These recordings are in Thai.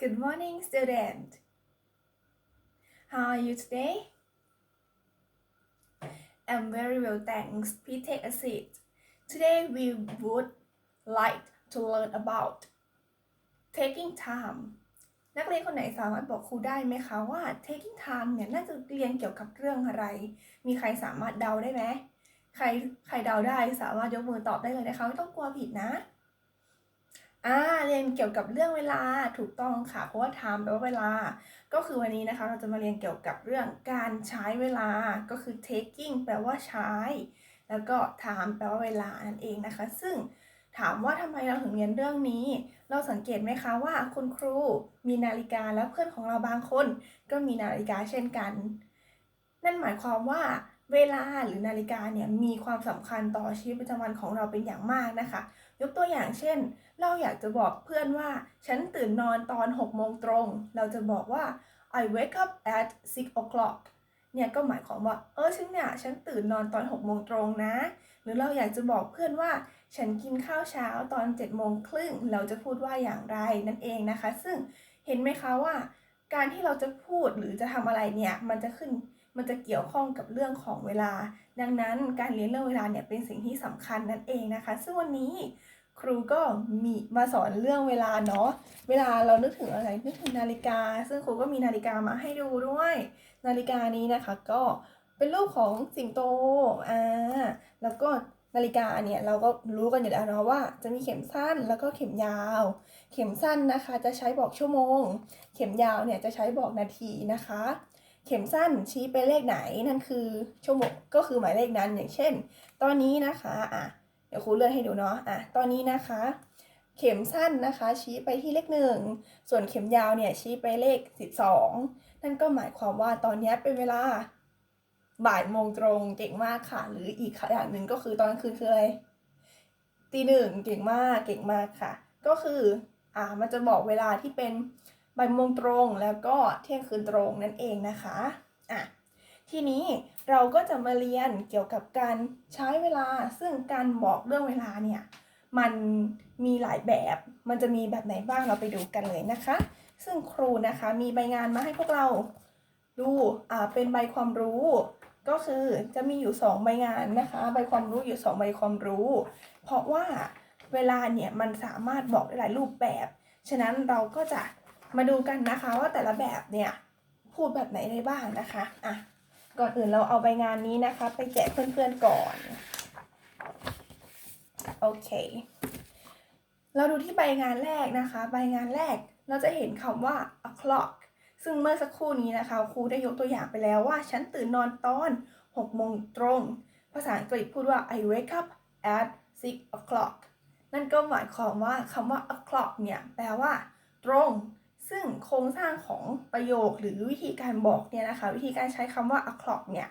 Good morning, student. How are you today? I'm very well, thanks. Please take a seat. Today we would like to learn about taking time. นักเรียนคนไหนสามารถบอกครูได้ไหมคะว่า taking time เนี่ยน่าจะเรียนเกี่ยวกับเรื่องอะไร มีใครสามารถเดาได้ไหม ใครใครเดาได้สามารถยกมือตอบได้เลยนะคะไม่ต้องกลัวผิดนะ อ่าเรียนเกี่ยวกับเรื่องเวลาถูกต้องค่ะ เพราะว่า time แปลว่าเวลา ก็คือวันนี้นะคะเราจะมาเรียนเกี่ยวกับเรื่องการใช้เวลา ก็คือ taking แปลว่าใช้ แล้วก็ time แปลว่าเวลานั่นเองนะคะ ซึ่งถามว่าทำไมเราถึงเรียนเรื่องนี้ เราสังเกตไหมคะว่าคุณครูมีนาฬิกาแล้วเพื่อนของเราบางคน ก็มีนาฬิกาเช่นกัน นั่นหมายความว่าเวลาหรือนาฬิกาเนี่ยมีความสำคัญต่อชีวิตประจำวันของเราเป็นอย่างมากนะคะ ยกตัวอย่างเช่น เราอยากจะบอกเพื่อนว่า ฉันตื่นนอนตอน 6 โมงตรง เราจะบอกว่า I wake up at 6 o'clock เนี่ยก็หมายความว่า เออฉันเนี่ยฉันตื่นนอนตอน 6 โมงตรงนะ หรือเราอยากจะบอกเพื่อนว่า ฉันกินข้าวเช้าตอน 7 โมงครึ่ง เราจะพูดว่าอย่างไรนั่นเองนะคะ ซึ่งเห็นไหมคะว่า การที่เราจะพูดหรือจะทำอะไรเนี่ย มันจะขึ้น มันจะเกี่ยวข้องกับเรื่องของเวลา ดังนั้นการเรียนเรื่องเวลาเนี่ยเป็นสิ่งที่สำคัญนั่นเองนะคะ ซึ่งวันนี้ ครูก็มีมาสอนเรื่องเวลาเนาะเวลาเรานึกถึงอะไรนึกถึงนาฬิกา ซึ่งครูก็มีนาฬิกามาให้ดูด้วย นาฬิกานี้นะคะ ก็เป็นรูปของสิงโตอ่าแล้วก็นาฬิกาเนี่ยเราก็รู้กันอยู่แล้วเนาะว่าจะมีเข็มสั้นแล้วก็เข็มยาว เข็มสั้นนะคะ จะใช้บอกชั่วโมง เข็มยาวเนี่ยจะใช้บอกนาทีนะคะ เข็มสั้นชี้ไปเลขไหนนั่นคือชั่วโมงก็คือหมายเลขนั้นอย่างเช่น ตอนนี้นะคะอะ เดี๋ยวครูเลื่อนให้ดูเนาะอะตอนนี้นะคะ เข็มสั้นนะคะ ชี้ไปที่เลขหนึ่งส่วนเข็มยาวเนี่ยชี้ไปเลข12นั่นก็หมายความว่าตอนนี้เป็นเวลาบ่ายโมงตรงเก่งมากค่ะ หรืออีกอย่างหนึ่งก็คือตอนกลางคืนคืออะไรตีหนึ่งเก่งมากเก่งมากค่ะ ก็คืออ่ามันจะบอกเวลาที่เป็นบ่ายโมงตรงแล้วก็เที่ยงคืนตรงนั่นเองนะคะอะทีนี้ เราก็จะมาเรียนเกี่ยวกับการใช้เวลา ซึ่งการบอกเรื่องเวลาเนี่ย มันมีหลายแบบ มันจะมีแบบไหนบ้างเราไปดูกันเลยนะคะ ซึ่งครูนะคะมีใบงานมาให้พวกเราดูอ่าเป็นใบความรู้ ก็คือจะมีอยู่ 2 ใบงานนะคะ ใบความรู้อยู่ 2 ใบความรู้ เพราะว่าเวลาเนี่ยมันสามารถบอกได้หลายรูปแบบ ฉะนั้นเราก็จะมาดูกันนะคะว่าแต่ละแบบเนี่ยพูดแบบไหนได้บ้างนะคะอะ ก่อนอื่นเราเอาใบงานนี้นะคะ ไปแจกเพื่อนๆก่อน โอเค เราดูที่ใบงานแรกนะคะ ใบงานแรกเราจะเห็นคำว่า o'clock ซึ่งเมื่อสักครู่นี้นะคะครูได้ยกตัวอย่างไปแล้วว่า ฉันตื่นนอนตอน6โมงตรง ภาษาอังกฤษพูดว่า I wake up at 6 o'clock นั่นก็หมายความว่าคำว่า o'clock เนี่ย แปลว่า ตรง ซึ่งโครงสร้างของประโยคหรือวิธีการบอกเนี่ยนะคะ วิธีการใช้คำว่า o'clock เนี่ย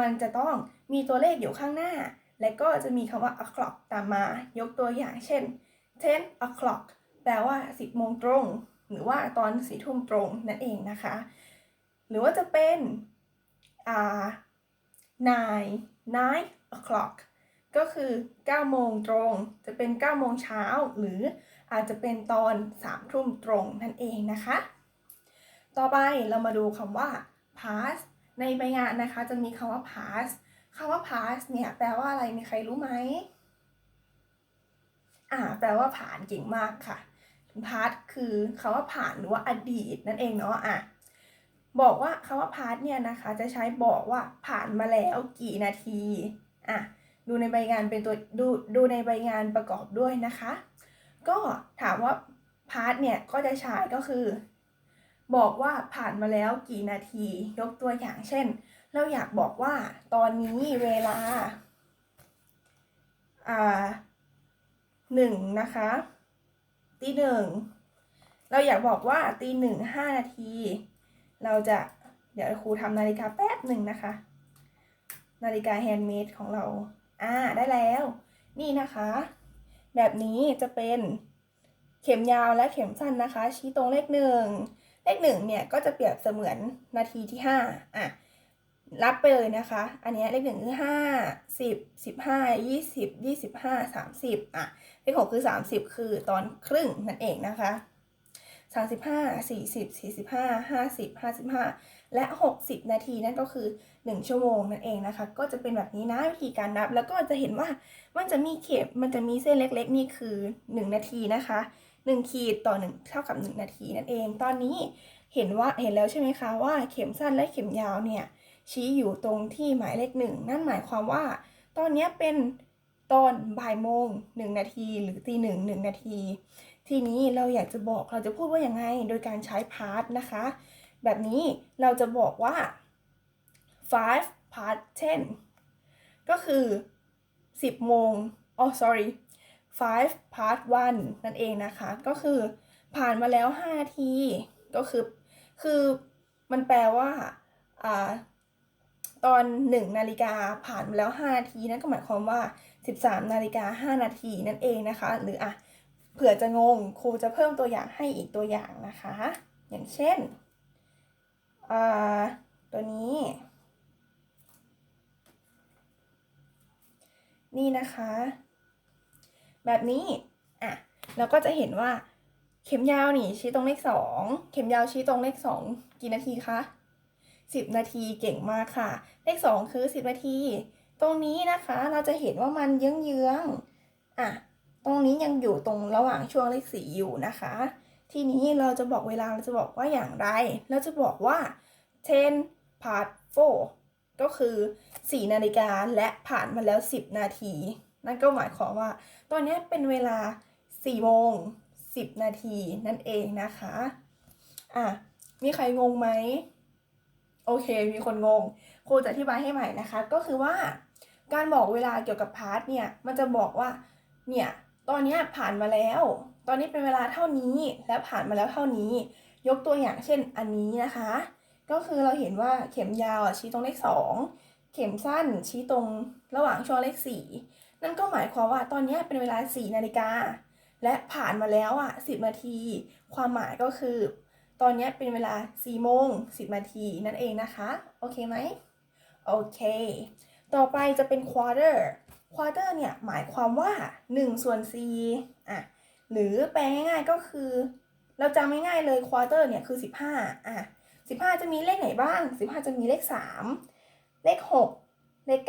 มันจะต้องมีตัวเลขอยู่ข้างหน้า และก็จะมีคำว่า o'clock ตามมายกตัวอย่างเช่น10 o'clock แปลว่า 10 โมงตรง หรือว่าตอนสี่ทุ่มตรงนั่นเองนะคะ หรือว่าจะเป็นอ่า nine nine o'clock ก็คือ 9 โมงตรง จะเป็น 9 โมงเช้าหรือ อาจจะเป็นตอน3ทุ่มตรงนั่นเองนะคะ ต่อไปเรามาดูคำว่า past ในใบงานนะคะจะมีคำว่า past คำว่า past เนี่ยแปลว่าอะไรมีใครรู้ไหมอ่าแปลว่าผ่านเก่งมากค่ะ past คือคำว่าผ่านหรือว่าอดีตนั่นเองเนาะอะบอกว่าคำว่า past เนี่ยนะคะจะใช้บอกว่าผ่านมาแล้วกี่นาทีอะดูในใบงานเป็นตัวดูดูในใบงานประกอบด้วยนะคะ ก็ถามว่า past เนี่ยก็จะใช้ก็คือ บอกว่าผ่านมาแล้วกี่นาทียกตัวอย่างเช่น เราอยากบอกว่าตอนนี้เวลาอ่าหนึ่งนะคะตีหนึ่งเราอยากบอกว่าตีหนึ่งห้านาที เราจะเดี๋ยวครูทำนาฬิกาแป๊บหนึ่งนะคะ นาฬิกาแฮนด์เมดของเรา อ่าได้แล้ว นี่นะคะ แบบนี้จะเป็น เข็มยาวและเข็มสั้นนะคะ ชี้ตรงเลขหนึ่งเลขหนึ่งเนี่ยก็จะเปรียบเสมือนนาทีที่ห้าอะรับไปเลยนะคะ อันเนี้ยเลขหนึ่งคือห้าสิบสิบห้ายี่สิบยี่สิบห้าสามสิบอะเลขหกคือสามสิบคือตอนครึ่งนั่นเองนะคะ35 40 45 50 55และ60นาทีนั่นก็คือ1ชั่วโมงนั่นเองนะคะ ก็จะเป็นแบบนี้นะวิธีการนับ แล้วก็จะเห็นว่ามันจะมีเข็มมันจะมีเส้นเล็กๆ นี่คือ1นาทีนะคะ 1 ขีดต่อ 1 เท่ากับ 1 นาทีนั่นเอง ตอนนี้เห็นว่าเห็นแล้วใช่ไหมคะว่าเข็มสั้นและเข็มยาวเนี่ยชี้อยู่ตรงที่หมายเลขหนึ่งนั่นหมายความว่า ตอนนี้เป็นตอนบ่ายโมงหนึ่งนาทีหรือตีหนึ่งหนึ่งนาที ทีนี้เราอยากจะบอกเราจะพูดว่ายังไงโดยการใช้พาร์ทนะคะ แบบนี้เราจะบอกว่า five part ten ก็คือ 10โมงอ๋อ sorry five part one นั่นเองนะคะ ก็คือผ่านมาแล้ว5นาที ก็คือ คือมันแปลว่าอ่าตอน 1 นาฬิกาผ่านมาแล้ว 5 นาที นั่นก็หมายความว่า 13 นาฬิกา 5 นาทีนั่นเองนะคะ หรืออะเผื่อจะงงครูจะเพิ่มตัวอย่างให้อีกตัวอย่างนะคะ อย่างเช่นอ่าตัวนี้ นี่นะคะ แบบนี้อะเราก็จะเห็นว่าเข็มยาวนี่ชี้ตรงเลขสองเข็มยาวชี้ตรงเลขสองกี่นาทีคะสิบนาทีเก่งมากค่ะ เลขสองคือสิบนาที ตรงนี้นะคะเราจะเห็นว่ามันเยื้องๆอะตรงนี้ยังอยู่ตรงระหว่างช่วงเลขสี่อยู่นะคะ ทีนี้เราจะบอกเวลาเราจะบอกว่าอย่างไร เราจะบอกว่า10 part 4ก็คือ 4 นาฬิกาและผ่านมาแล้ว 10 นาที นั่นก็หมายความว่า ตอนนี้เป็นเวลา4โมง10 นาทีนั่นเองนะคะ อะ มีใครงงไหม โอเค มีคนงง ครูจะอธิบายให้ใหม่นะคะ ก็คือว่า การบอกเวลาเกี่ยวกับพาร์ทเนี่ย มันจะบอกว่า เนี่ย ตอนนี้ผ่านมาแล้ว ตอนนี้เป็นเวลาเท่านี้ และผ่านมาแล้วเท่านี้ ยกตัวอย่างเช่นอันนี้นะคะ ก็คือเราเห็นว่าเข็มยาวชี้ตรงเลขสองเข็มสั้นชี้ตรงระหว่างช่วงเลขสี่ นั่นก็หมายความว่าตอนนี้เป็นเวลาสี่นาฬิกา และผ่านมาแล้วอะสิบนาที ความหมายก็คือ ตอนนี้เป็นเวลา 4 โมง 10 นาทีนั่นเองนะคะ โอเคไหม โอเค ต่อไปจะเป็น quarter quarter เนี่ย หมายความว่า 1 ส่วน 4 อะ หรือแปลง่ายๆก็คือ เราจำง่ายๆเลย quarter เนี่ย คือ 15 อะ 15 จะมีเลขไหนบ้าง 15 จะมีเลข 3 เลข 6 เลข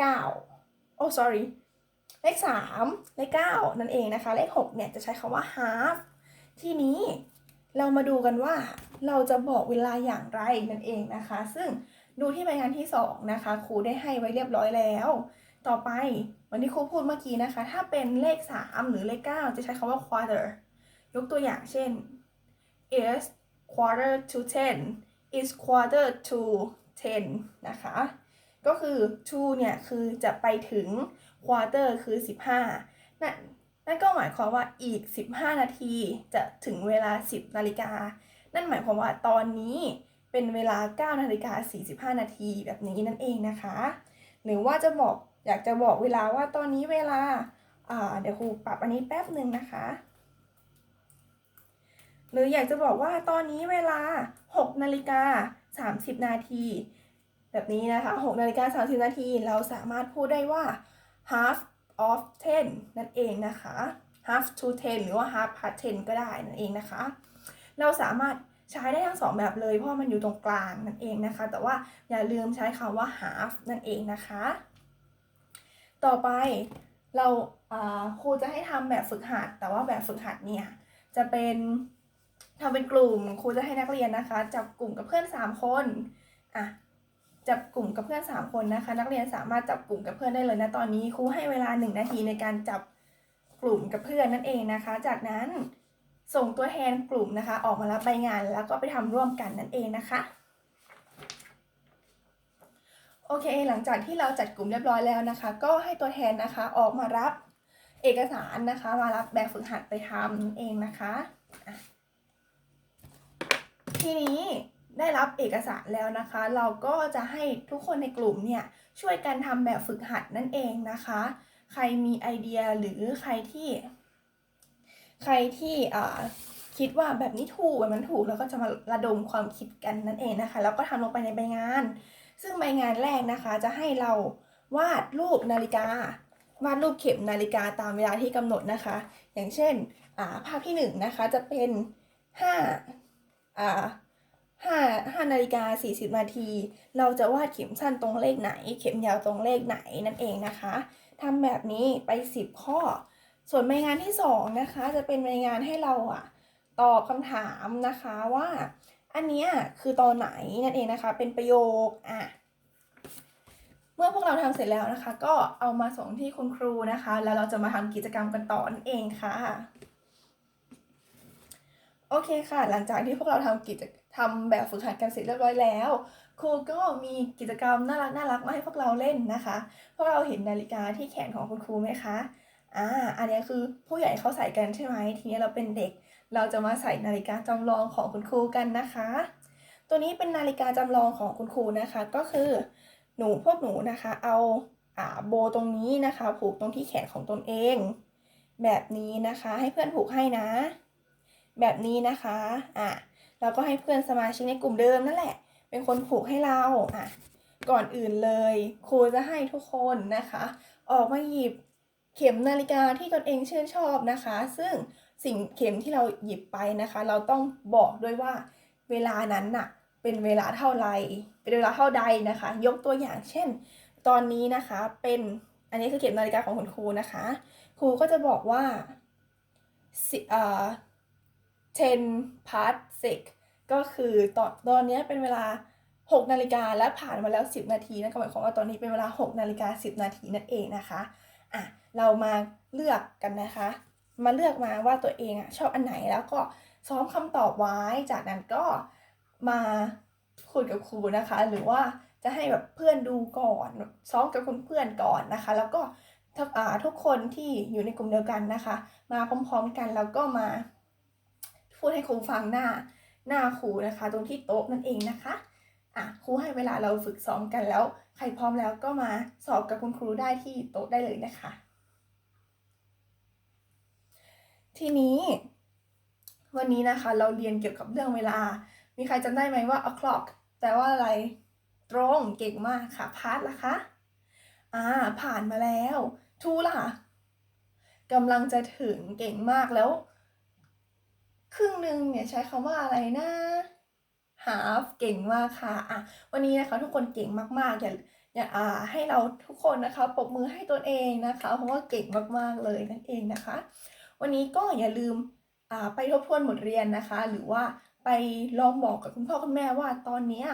9 โอ้ sorry เลข 3 เลข 9 นั่นเองนะคะ เลข 6 เนี่ยจะใช้คำว่า half ทีนี้เรามาดูกันว่าเราจะบอกเวลาอย่างไรนั่นเองนะคะ ซึ่งดูที่ใบงานที่ 2 นะคะ ครูได้ให้ไว้เรียบร้อยแล้ว ต่อไปวันที่ครูพูดเมื่อกี้นะคะ ถ้าเป็นเลข 3 หรือเลข 9 จะใช้คำว่า quarter ยกตัวอย่างเช่น is quarter to ten is quarter to ten นะคะ ก็คือ to เนี่ย คือจะไปถึง quarter คือ 15นั่นนั่นก็หมายความว่าอีก 15 นาทีจะถึงเวลา 10 นาฬิกา นั่นหมายความว่าตอนนี้เป็นเวลา 9 นาฬิกา 45 นาทีแบบนี้นั่นเองนะคะ หรือว่าจะบอกอยากจะบอกเวลาว่าตอนนี้เวลาอ่าเดี๋ยวครูปรับอันนี้แป๊บหนึ่งนะคะ หรืออยากจะบอกว่าตอนนี้เวลา 6 นาฬิกา 30 นาที แบบนี้นะคะ 6 นาฬิกา 30 นาที เราสามารถพูดได้ว่า half of 10นั่นเองนะคะ half to 10หรือว่า half past 10ก็ได้นั่นเองนะคะ เราสามารถใช้ได้ทั้งสองแบบเลยเพราะมันอยู่ตรงกลางนั่นเองนะคะ แต่ว่าอย่าลืมใช้คำว่า half นั่นเองนะคะ ต่อไปเราอ่าครูจะให้ทำแบบฝึกหัด แต่ว่าแบบฝึกหัดเนี่ยจะเป็นทำเป็นกลุ่มครูจะให้นักเรียนนะคะ จับกลุ่มกับเพื่อน 3 คนอะ จับกลุ่มกับเพื่อน 3 คนนะคะ นักเรียนสามารถจับกลุ่มกับเพื่อนได้เลยนะตอนนี้ครูให้เวลา 1 นาทีในการจับกลุ่มกับเพื่อนนั่นเองนะคะ จากนั้นส่งตัวแทนกลุ่มนะคะ ออกมารับใบงานแล้วก็ไปทำร่วมกันนั่นเองนะคะโอเค หลังจากที่เราจัดกลุ่มเรียบร้อยแล้วนะคะ ก็ให้ตัวแทนนะคะออกมารับเอกสารนะคะ มารับแบบฝึกหัดไปทำนั่นเองนะคะ ทีนี้ ได้รับเอกสารแล้วนะคะ เราก็จะให้ทุกคนในกลุ่มเนี่ยช่วยกันทำแบบฝึกหัดนั่นเองนะคะ ใครมีไอเดียหรือใครที่ ใครที่คิดว่าแบบนี้ถูกแบบนั้นถูกแล้วก็จะมาระดมความคิดกันนั่นเองนะคะ แล้วก็ทำลงไปในใบงาน ซึ่งใบงานแรกนะคะ จะให้เราวาดรูปนาฬิกาวาดรูปเข็มนาฬิกาตามเวลาที่กำหนดนะคะ อย่างเช่น ภาพที่1นงนะคะจะเป็น5อ่า ห้าห้านาฬิกาสี่สิบนาที เราจะวาดเข็มสั้นตรงเลขไหน เข็มยาวตรงเลขไหนนั่นเองนะคะทำแบบนี้ไปสิบข้อ ส่วนใบงานที่สองนะคะ จะเป็นใบงานให้เราอะตอบคำถามนะคะว่า อันนี้คือตอนไหนนั่นเองนะคะ เป็นประโยคอะเมื่อพวกเราทำเสร็จแล้วนะคะ ก็เอามาส่งที่คุณครูนะคะ แล้วเราจะมาทำกิจกรรมกันต่อนั่นเองค่ะ โอเคค่ะ หลังจากที่พวกเราทำกิจ ทำแบบฝึกหัดกันเสร็จเรียบร้อยแล้ว ครูก็มีกิจกรรมน่ารักน่ารักมาให้พวกเราเล่นนะคะพวกเราเห็นนาฬิกาที่แขนของคุณครูไหมคะอ่าอันนี้คือผู้ใหญ่เขาใส่กันใช่ไหมทีนี้เราเป็นเด็ก เราจะมาใส่นาฬิกาจำลองของคุณครูกันนะคะ ตัวนี้เป็นนาฬิกาจำลองของคุณครูนะคะ ก็คือหนูพวกหนูนะคะ เอาอ่าโบตรงนี้นะคะ ผูกตรงที่แขนของตนเอง แบบนี้นะคะ ให้เพื่อนผูกให้นะ แบบนี้นะคะอะ เราก็ให้เพื่อนสมาชิกในกลุ่มเดิมนั่นแหละ เป็นคนผูกให้เราอะก่อนอื่นเลย ครูจะให้ทุกคนนะคะ ออกมาหยิบเข็มนาฬิกาที่ตนเองชื่นชอบนะคะ ซึ่งสิ่งเข็มที่เราหยิบไปนะคะ เราต้องบอกด้วยว่าเวลานั้นน่ะเป็นเวลาเท่าไรเป็นเวลาเท่าใดนะคะ ยกตัวอย่างเช่น ตอนนี้นะคะเป็นอันนี้คือเข็มนาฬิกาของคุณครูนะคะ ครูก็จะบอกว่าสิเอ่อ 10 past 6ก็คือตอนตอนนี้เป็นเวลา 6 นาฬิกาและผ่านมาแล้ว 10 นาทีนะคะหมายความว่าตอนนี้เป็นเวลา 6 นาฬิกา 10 นาทีนั่นเองนะคะอะเรามาเลือกกันนะคะ มาเลือกมาว่าตัวเองอะชอบอันไหนแล้วก็ซ้อมคำตอบไว้จากนั้นก็มาคุยกับครูนะคะ หรือว่าจะให้แบบเพื่อนดูก่อนซ้อมกับคุณเพื่อนก่อนนะคะ แล้วก็ทุกอ่าทุกคนที่อยู่ในกลุ่มเดียวกันนะคะ มาพร้อมๆกันแล้วก็มา พูดให้ครูฟังหน้าหน้าครูนะคะ ตรงที่โต๊ะนั่นเองนะคะอะครูให้เวลาเราฝึกซ้อมกันแล้ว ใครพร้อมแล้วก็มาสอบกับคุณครูได้ที่โต๊ะได้เลยนะคะ ทีนี้ วันนี้นะคะเราเรียนเกี่ยวกับเรื่องเวลา มีใครจำได้ไหมว่า o'clock แปลว่าอะไรตรงเก่งมากค่ะพาร์ทล่ะคะอ่าผ่านมาแล้วทูล่ะกำลังจะถึงเก่งมากแล้ว ครึ่งหนึ่งเนี่ยใช้คำว่าอะไรนะ half เก่งมากค่ะอะวันนี้นะคะทุกคนเก่งมากๆอย่าอย่าอ่าให้เราทุกคนนะคะปรบมือให้ตัวเองนะคะ เพราะว่าเก่งมากๆเลยนั่นเองนะคะ วันนี้ก็อย่าลืมอ่าไปทบทวนบทเรียนนะคะ หรือว่าไปลองบอกกับคุณพ่อคุณแม่ว่าตอนนี้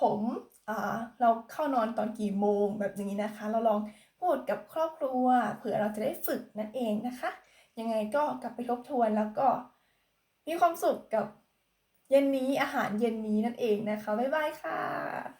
ผมอ่าเราเข้านอนตอนกี่โมงแบบนี้นะคะ เราลองพูดกับครอบครัวเผื่อเราจะได้ฝึกนั่นเองนะคะ ยังไงก็กลับไปทบทวนแล้วก็ มีความสุขกับเย็นนี้อาหารเย็นนี้นั่นเองนะคะ บ๊ายบายค่ะ